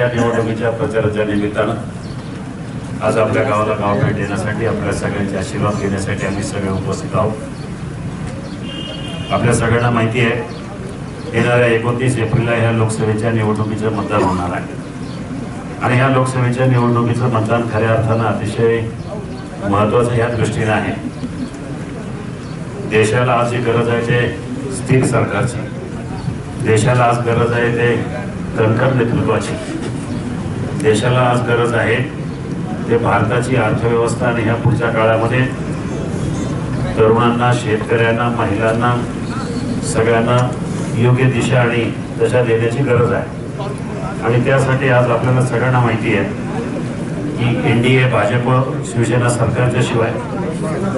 त्या निवडणुकीच्या प्रचाराच्या निमित्तानं आज आपल्या गावाला गाव भेट देण्यासाठी आपल्या सगळ्यांचे आशीर्वाद घेण्यासाठी आम्ही सगळे उपस्थित आहोत. आपल्या सगळ्यांना माहिती आहे येणाऱ्या एकोणतीस एप्रिलला ह्या लोकसभेच्या निवडणुकीचं मतदान होणार आहे. आणि ह्या लोकसभेच्या निवडणुकीचं मतदान खऱ्या अर्थानं अतिशय महत्वाचं ह्या दृष्टीनं आहे. देशाला आज जी गरज आहे ते स्थिर सरकारची. देशाला आज गरज आहे ते कणखर नेतृत्वाची. देशाला आज गरज आहे. ते भारताची अर्थव्यवस्था आणि ह्या पुढच्या काळामध्ये तरुणांना शेतकऱ्यांना महिलांना सगळ्यांना योग्य दिशा आणि दशा देण्याची गरज आहे. आणि त्यासाठी आज आपल्याला सगळ्यांना माहिती आहे की N D A Bhajap Shiv Sena सरकारच्या शिवाय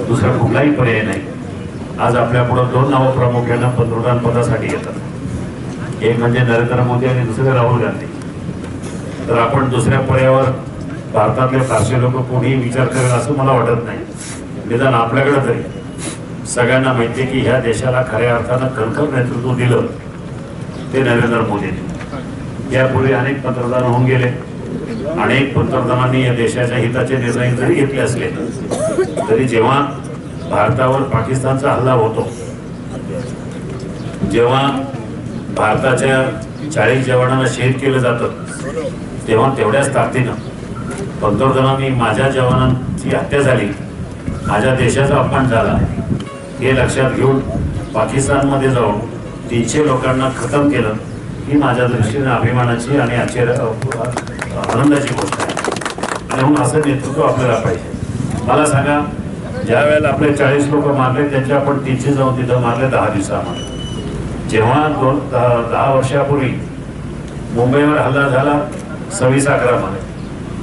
दुसरा कुठलाही पर्याय नाही. आज आपल्यापुढं दोन नावं प्रामुख्यानं पंतप्रधानपदासाठी येतात. एक म्हणजे नरेंद्र मोदी आणि दुसरे राहुल गांधी. तर आपण दुसऱ्या पर्यावर भारतातले फारसे लोक कोणीही विचार करेल असं मला वाटत नाही. निदान आपल्याकडे तरी. सगळ्यांना माहिती आहे की ह्या देशाला खऱ्या अर्थानं खरखर नेतृत्व दिलं ते नरेंद्र मोदींनी. यापूर्वी अनेक पंतप्रधान होऊन गेले. अनेक पंतप्रधानांनी या देशाच्या हिताचे निर्णय जरी घेतले असले तरी जेव्हा भारतावर पाकिस्तानचा हल्ला होतो जेव्हा भारताच्या चाळीस जवानांना शहीद केलं जातं तेव्हा तेवढ्याच ताकदीनं. पंतप्रधानांनी माझ्या जवानांची हत्या झाली. माझ्या देशाचा अपमान झाला. हे लक्षात घेऊन पाकिस्तानमध्ये जाऊन तीनशे लोकांना खतम केलं ही माझ्या दृष्टीने अभिमानाची आणि आश्चर्य आनंदाची गोष्ट आहे. म्हणून असं नेतृत्व आपल्याला पाहिजे. मला सांगा ज्या वेळेला आपले चाळीस लोक मारले त्यांच्या आपण तीनशे जाऊन तिथं मारले दहा दिवसामध्ये. जेव्हा दोन दहा दहा वर्षापूर्वी मुंबईवर हल्ला झाला सव्वीस अकरामध्ये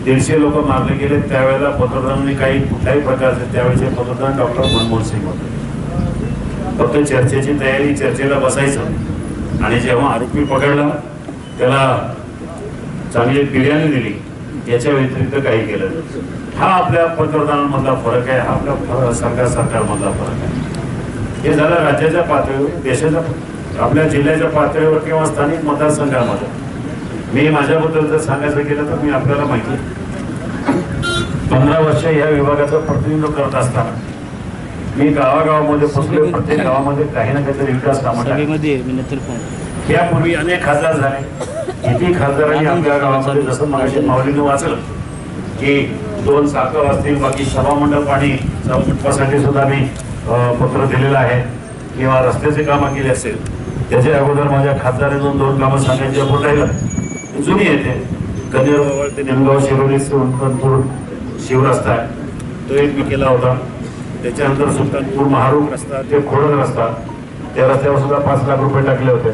दीडशे लोक मारले गेले त्यावेळेला पंतप्रधानांनी काही कुठल्याही प्रकारचे त्यावेळेचे पंतप्रधान डॉक्टर मनमोहन सिंग होते. फक्त चर्चेची तयारी चर्चेला बसायचं. आणि जेव्हा आरोपी पकडला त्याला चांगली बिर्याणी दिली याच्या व्यतिरिक्त काही केलं हा आपल्या पंतप्रधानांमधला फरक आहे हा आपल्या सरकार सरकारमधला फरक आहे. हे झालं राज्याच्या पातळीवर देशाच्या आपल्या जिल्ह्याच्या पातळीवर किंवा स्थानिक मतदारसंघामध्ये. मी माझ्याबद्दल जर सांगायचं गेलं तर मी आपल्याला माहिती. पंधरा वर्ष या विभागाचं प्रतिनिधित्व करत असताना मी गावागावामध्ये पोचले प्रत्येक गावामध्ये काही ना काहीतरी विकास कामं यापूर्वी अनेक खासदार झाले. किती खासदारांनी आपल्या गावामध्ये जसं मगाशी माऊलीनं वाचलं की दोन साखर असतील बाकी सभामंडप आणि मंडपासाठी सुद्धा मी पत्र दिलेलं आहे किंवा रस्त्याचे कामं केली असेल. त्याच्या अगोदर माझ्या खासदारांनी दोन कामं सांगायची आपण राहिलं जुनी येते कन्याजवळ ते निमगाव शिरोली सुलतानपूर शिवरस्ता आहे. तो एक मी केला होता. त्याच्यानंतर सुलतानपूर महारूप रस्ता ते खोडद रस्ता. त्या रस्त्यावर सुद्धा पाच लाख रुपये टाकले होते.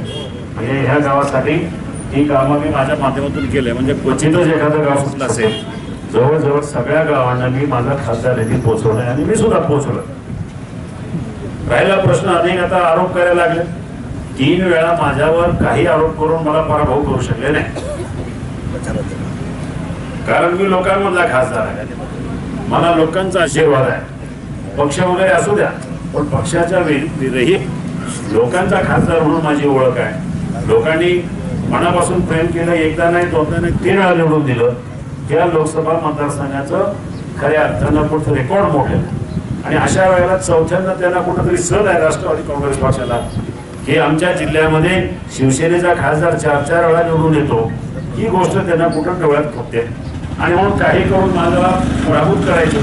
म्हणजे ह्या गावासाठी ही कामं मी माझ्या माध्यमातून केले. म्हणजे क्वचितच एखादं गाव सुटलं असेल जवळजवळ सगळ्या गावांना मी माझा खासदार निधी पोहोचवला आणि मी सुद्धा पोहोचवलं राहिला प्रश्न अनेक आता आरोप करायला लागले. तीन वेळा माझ्यावर काही आरोप करून मला पराभव करू शकले नाही. कारण मी लोकांमधला खासदार आहे. मला लोकांचा आशीर्वाद आहे. पक्ष वगैरे असू द्या पण पक्षाच्या विरहित लोकांचा खासदार म्हणून माझी ओळख आहे. लोकांनी मनापासून प्रेम केलं एकदा नाही दोनदा नाही तीन वेळा निवडून दिलं. त्या लोकसभा मतदारसंघाचं खऱ्या अर्थानं पुढचं रेकॉर्ड मोडलेलं आणि अशा वेळेला चौथ्यांदा त्यांना कुठंतरी सण आहे राष्ट्रवादी काँग्रेस पक्षाला. की आमच्या जिल्ह्यामध्ये शिवसेनेचा खासदार चार चार वेळा निवडून येतो. ही गोष्ट त्यांना कुठं डोळ्यात फुटते. आणि म्हणून काही करून माझ्याला पराभूत करायचे.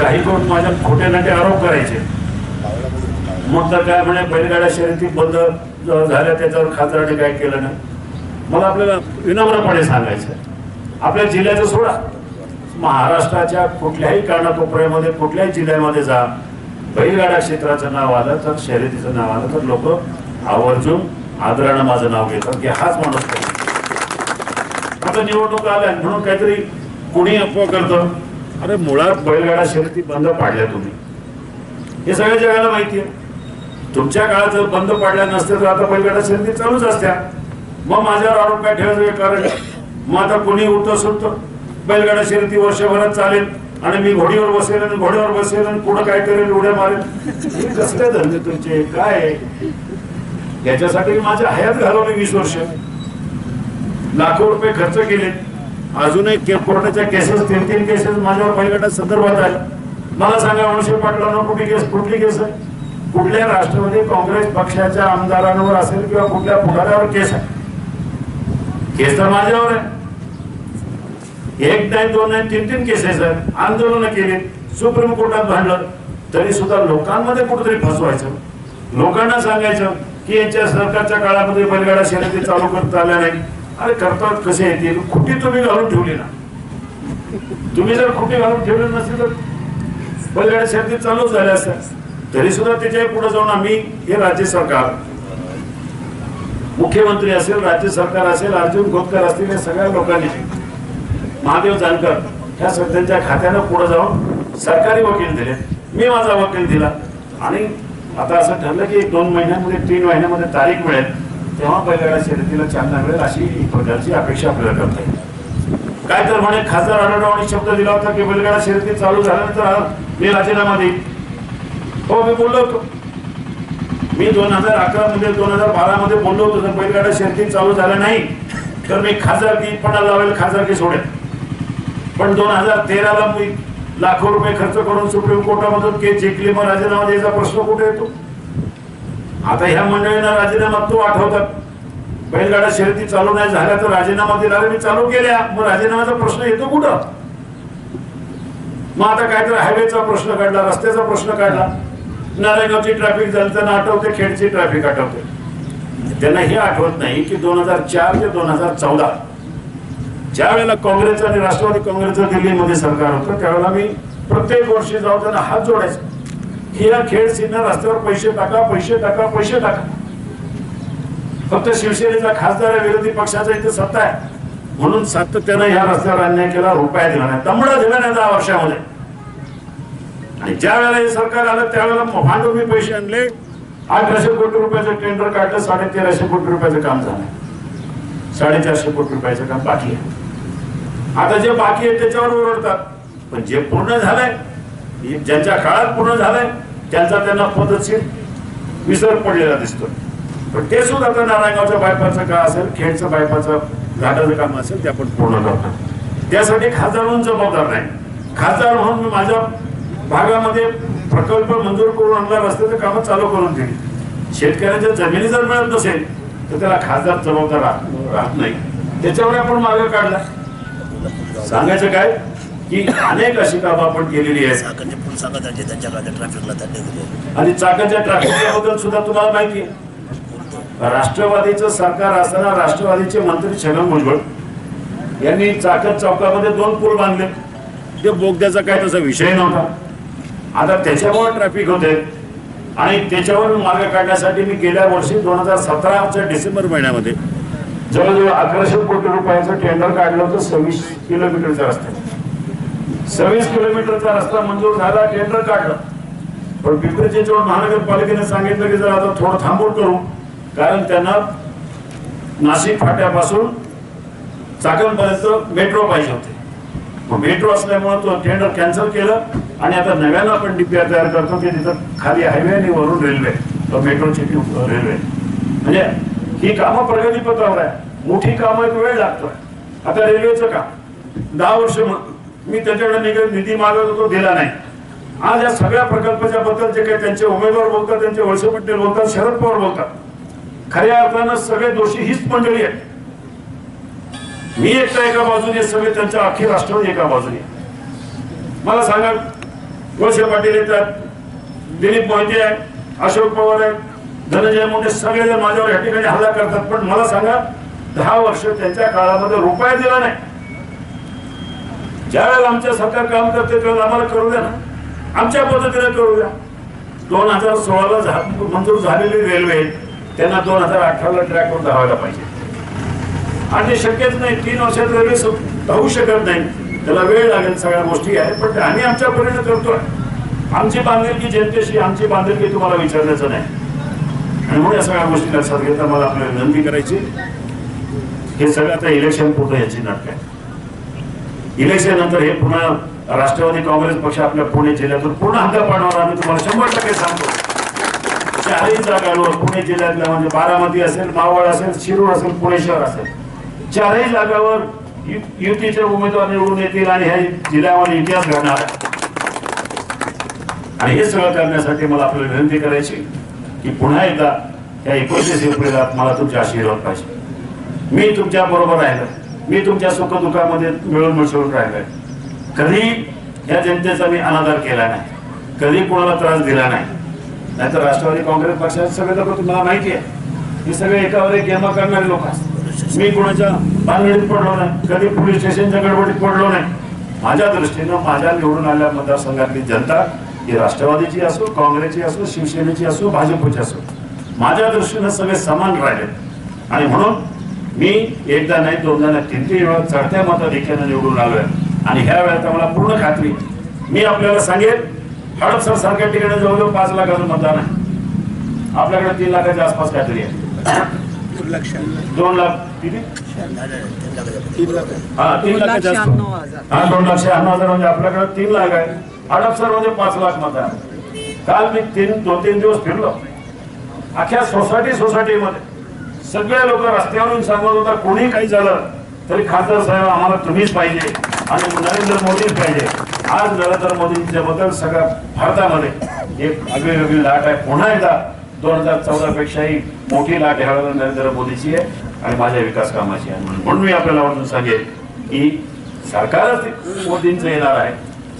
काही करून माझ्या खोटे नाटे आरोप करायचे. मग तर काय म्हणे बैलगाड्या शर्यती बंद झाल्या त्याच्यावर खासदाराने काय केलं नाही. मला आपल्याला विनम्रपणे सांगायचं आपल्या जिल्ह्याचं सोडा. महाराष्ट्राच्या कुठल्याही कानाकोपऱ्यामध्ये कुठल्याही जिल्ह्यामध्ये जा. बैलगाडा क्षेत्राचं नाव आलं तर शर्यतीचं नाव आलं तर लोक आवर्जून आदरानं माझं नाव घेतात. की हाच माणूस आता निवडणूक आल्या म्हणून काहीतरी कुणी अफवा करत. अरे मुळात बैलगाडा शर्यती बंद पाडल्या तुम्ही. हे सगळ्या जगाला माहिती आहे. तुमच्या काळात जर बंद पाडल्या नसत्या तर आता बैलगाडा शर्यती चालूच असत्या. मग माझ्यावर आरोप काय ठेवायचं कारण? मग आता कोणी उठतं सुटतं. बैलगाडा शर्यती वर्षभरात चालेल आणि मी घोडीवर बसेल आणि घोड्यावर बसेल आणि पुढे काय करेल उड्या मारेल. कसले धंदे तुमचे? काय? आहे? याच्यासाठी माझ्या हयात घालवली वीस वर्ष. लाखो रुपये खर्च केले. अजूनही कोरोनाच्या केसेस तीन तीन केसेस माझ्यावर पहिल्या संदर्भात आहे मला सांगा वळसे पाटलांना कुठली केस कुठली केस आहे? कुठल्या राष्ट्रवादी काँग्रेस पक्षाच्या आमदारांवर असेल किंवा कुठल्या पुढाऱ्यावर केस आहे? केस तर माझ्यावर आहे. एक नाही दोन नाही तीन तीन केसेस आहेत. आंदोलन केली सुप्रीम कोर्टात भांडलं. तरी सुद्धा लोकांमध्ये कुठेतरी फसवायचं. लोकांना सांगायचं की यांच्या सरकारच्या काळामध्ये बैलगाडा शर्यती चालू करता आल्या नाही अरे करतात कसे येतील खुटी तुम्ही घालून ठेवली ना. तुम्ही जर खुटी घालून ठेवली नसेल तर बैलगाड्या शर्यती चालू झाल्या असत्या तरी सुद्धा त्याच्या पुढे जाऊन आम्ही हे राज्य सरकार मुख्यमंत्री असेल राज्य सरकार असेल अर्जुन खोतकर असतील या सगळ्या लोकांनी महादेव जानकर ह्या सध्याच्या खात्यानं पुढे जाऊन सरकारी वकील दिले. मी माझा वकील दिला. आणि आता असं ठरलं की एक दोन महिन्यामध्ये तीन महिन्यामध्ये तारीख मिळेल. तेव्हा बैलगाडा शर्यतीला चालना मिळेल अशी एक प्रकारची अपेक्षा आपल्याला करता येईल. काय तर म्हणे खासदार आढळरावांनी शब्द दिला होता की बैलगाडा शर्यती चालू झाल्यानंतर मी राजीनामा देईल. हो मी बोललो होतो. मी दोन हजार अकरा मध्ये दोन हजार बारा मध्ये बोललो होतो जर बैलगाडा शर्यती चालू झाल्या नाही तर मी खासदारकी पणा लावेल खासदारकी सोडेल. पण दोन हजार तेराला मी लाखो रुपये खर्च करून सुप्रीम कोर्टामधून केस जिंकली मग राजीनामा द्यायचा प्रश्न कुठे येतो? आता ह्या मंडळींना राजीनामा तो आठवतात. बैलगाडा शर्यती चालू नाही झाल्या तर राजीनामा दिला मी चालू केल्या. मग राजीनाम्याचा प्रश्न येतो कुठं? मग आता काय तर हायवेचा प्रश्न काढला रस्त्याचा प्रश्न काढला. नारायणगावची ट्रॅफिक झाली त्यांना आठवते खेडची ट्रॅफिक आठवते त्यांना हे आठवत नाही की दोन हजार चार ते दोन हजार चौदा ज्या वेळेला काँग्रेस आणि राष्ट्रवादी काँग्रेसचं दिल्लीमध्ये सरकार होतं त्यावेळेला मी प्रत्येक वर्षी जाऊ त्यांना हात जोडायचा. की या खेड रस्त्यावर पैसे टाका पैसे टाका पैसे टाका. फक्त शिवसेनेचा खासदार विरोधी पक्षाचा इथे सत्ता आहे. म्हणून सातत्यानं ह्या रस्त्यावर अन्याय केला रुपया दिला नाही. तंबडा दिला नाही दहा वर्षामध्ये. आणि ज्या वेळेला हे सरकार आलं त्यावेळेला भांडून मी पैसे आणले. अठराशे कोटी रुपयाचं टेंडर काढलं साडे तेराशे कोटी रुपयाचं काम झालं. साडेचारशे कोटी रुपयाचं काम बाकी आहे. आता जे बाकी आहे त्याच्यावर ओरडतात. पण जे पूर्ण झालंय ज्यांच्या काळात पूर्ण झालंय त्यांचा त्यांना पद्धतशीर विसर पडलेला दिसतो पण ते सुद्धा आता नारायणगावच्या बायपाचं का असेल खेडचं बायपाचं घाटाचं काम असेल ते आपण पूर्ण करणार. त्यासाठी खासदार म्हणून जबाबदार नाही खासदार म्हणून मी माझ्या भागामध्ये प्रकल्प मंजूर करून आणला रस्त्याचं कामं चालू करून दिली. शेतकऱ्याच्या जमिनी जर मिळत नसेल तर त्याला खासदार जबाबदार राहत नाही. त्याच्यावर आपण मागे काढला. सांगायचं काय? की अनेक अशी कामं आपण केलेली आहेत. चाकाचे फुल सांगत आहे त्यांच्या गाड्या ट्रॅफिकला त्यांनी दिले. आणि चाकाच्या ट्रॅफिकच्या बद्दल सुद्धा तुम्हाला माहिती आहे. राष्ट्रवादीचं सरकार असताना राष्ट्रवादीचे मंत्री छगन भुजबळ यांनी चाकत चौकामध्ये दोन पूल बांधले. ते बोगद्याचा काय तसा विषय नव्हता. आता त्याच्यामुळे ट्रॅफिक होते. आणि त्याच्यावर मार्ग काढण्यासाठी मी गेल्या वर्षी दोन हजार सतराच्या डिसेंबर महिन्यामध्ये जवळजवळ अकराशे कोटी रुपयाचं टेंडर काढलं होतं सव्वीस किलोमीटरचा रस्ता सव्वीस किलोमीटरचा रस्ता मंजूर झाला टेंडर काढलं. पण पिंपरी चिंचवड महानगरपालिकेने सांगितलं की जर आता थोडं थांबून करू कारण त्यांना नाशिक फाट्यापासून चाकणपर्यंत मेट्रो पाहिजे होते. मग मेट्रो असल्यामुळे तो टेंडर कॅन्सल केलं आणि आता नव्यानं आपण डीपीआर तयार करतो की तिथं खाली हायवे आणि वरून रेल्वे मेट्रोची रेल्वे म्हणजे ही कामं प्रगतीपत्रावर आहे मोठी कामं एक वेळ लागतोय आता रेल्वेचं काम. दहा वर्ष मी त्याच्याकडे निघ- निधी मागत होतो दिला नाही. आज या सगळ्या प्रकल्पाच्या बद्दल जे काही त्यांचे उमेदवार बोलतात त्यांचे वळसे पटेल बोलतात शरद पवार बोलतात. खऱ्या अर्थानं सगळे दोषी हीच मंडळी आहे मी एकटा एका बाजूने सगळे त्यांच्या अखिल राष्ट्रवादी एका बाजूने मला सांगा वळसे पाटील येतात दिलीप मोहिते आहे अशोक पवार आहे धनंजय मुंडे सगळे जण माझ्यावर या ठिकाणी हल्ला करतात. पण मला सांगा दहा वर्ष त्यांच्या काळामध्ये रुपया दिला नाही. ज्या वेळेला आमच्या सरकार काम करते त्यावेळेला आम्हाला करू द्या ना. आमच्या पद्धतीने करू द्या. दोन हजार सोळाला झा- मंजूर झालेली रेल्वे त्यांना दोन हजार अठराला ट्रॅकवर धावायला पाहिजे. आणि ते शक्यच नाही तीन वर्षात रेल्वे सु- धावू शकत नाही. त्याला वेळ लागेल सगळ्या गोष्टी आहेत पण आम्ही आमच्या परीने करतोय. आमची बांधिलकी जनतेशी आमची बांधिलकी तुम्हाला विचारण्याचं नाही. आणि म्हणून या सगळ्या गोष्टी लक्षात घेता मला आपल्याला विनंती करायची हे सगळं आता इलेक्शन पुढे याची नाटक आहे इलेक्शन नंतर हे पुन्हा राष्ट्रवादी काँग्रेस पक्ष आपल्या पुणे जिल्ह्यातून पूर्ण हद्दपाडावर आम्ही तुम्हाला शंभर टक्के सांगतो. चारही जागांवर पुणे जिल्ह्यातल्या म्हणजे बारामती असेल मावळ असेल शिरूर असेल पुणे शहर असेल. चारही जागावर युतीचे उमेदवार निवडून येतील आणि ह्या जिल्ह्यामध्ये इतिहास घडणार आहे आणि हे सगळं करण्यासाठी मला आपल्याला विनंती करायची की पुन्हा एकदा या एकोणतीस एप्रिलला मला तुमचे आशीर्वाद पाहिजे. मी तुमच्या बरोबर राहिलो. मी तुमच्या सुखदुःखामध्ये मिळून मिसळून राहिलोय. कधी या जनतेचा मी अनादर केला नाही. कधी कोणाला त्रास दिला नाही. नाहीतर राष्ट्रवादी काँग्रेस पक्षाचे सगळे लोक तुम्हाला माहिती आहे हे सगळे एकावर एक गेमा करणारे लोक असतात मी कोणाच्या भानगडीत पडलो नाही. कधी पोलीस स्टेशनच्या गडबडीत पडलो नाही. माझ्या दृष्टीनं माझ्या निवडून आलेल्या मतदारसंघातली जनता ही राष्ट्रवादीची असो काँग्रेसची असो शिवसेनेची असो भाजपची असो माझ्या दृष्टीनं सगळे समान राहिले. आणि म्हणून मी एकदा नाही दोनदा नाही तीन तीन वेळा चढत्या मताधिक्यानं निवडून आलोय. आणि ह्या वेळेला मला पूर्ण खात्री. आहे. मी आपल्याला सांगेन हडपसर सारख्या ठिकाणी जवळजवळ पाच लाखाचं मतदान आहे. आपल्याकडे तीन लाखाच्या आसपास काहीतरी आहे. दोन लाख किती. हा तीन लाखाच्या आसपास. हा दोन लाख शहाण्णव हजार म्हणजे आपल्याकडे तीन लाख आहे. हडपसरमध्ये पाच लाख मत आहे. काल मी तीन दोन तीन दिवस फिरलो. अख्ख्या सोसायटी सोसायटीमध्ये. सगळे लोक रस्त्यावरून सांगत होता कोणी काही झालं तरी खासदार साहेब आम्हाला तुम्हीच पाहिजे आणि नरेंद्र मोदीच पाहिजे. आज नरेंद्र मोदींच्या बद्दल सगळ्या भारतामध्ये एक आगळी वेगळी लाट आहे. पुन्हा एकदा दोन हजार चौदा पेक्षाही मोठी लाट ह्या नरेंद्र मोदीची आहे आणि माझ्या विकास कामाची आहे. म्हणून मी आपल्याला वाटून सांगेन की सरकारच मोदींचं येणार आहे.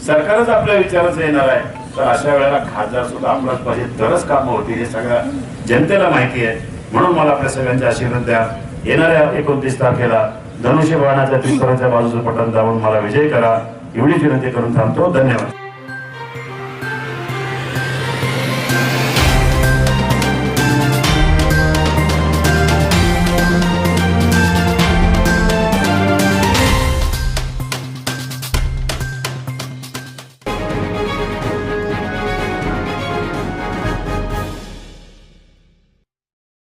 सरकारच आपल्या विचाराचं येणार आहे. तर अशा वेळेला खासदार सुद्धा आपलाच पाहिजे तरच कामं होतील हे सगळ्या जनतेला माहिती आहे. म्हणून मला आपल्या सगळ्यांचे आशीर्वाद द्या. येणाऱ्या एकोणतीस तारखेला धनुष्य बाणाच्या पिंपराच्या बाजूचं पटन दाबून मला विजय करा. एवढीच विनंती करून थांबतो. धन्यवाद.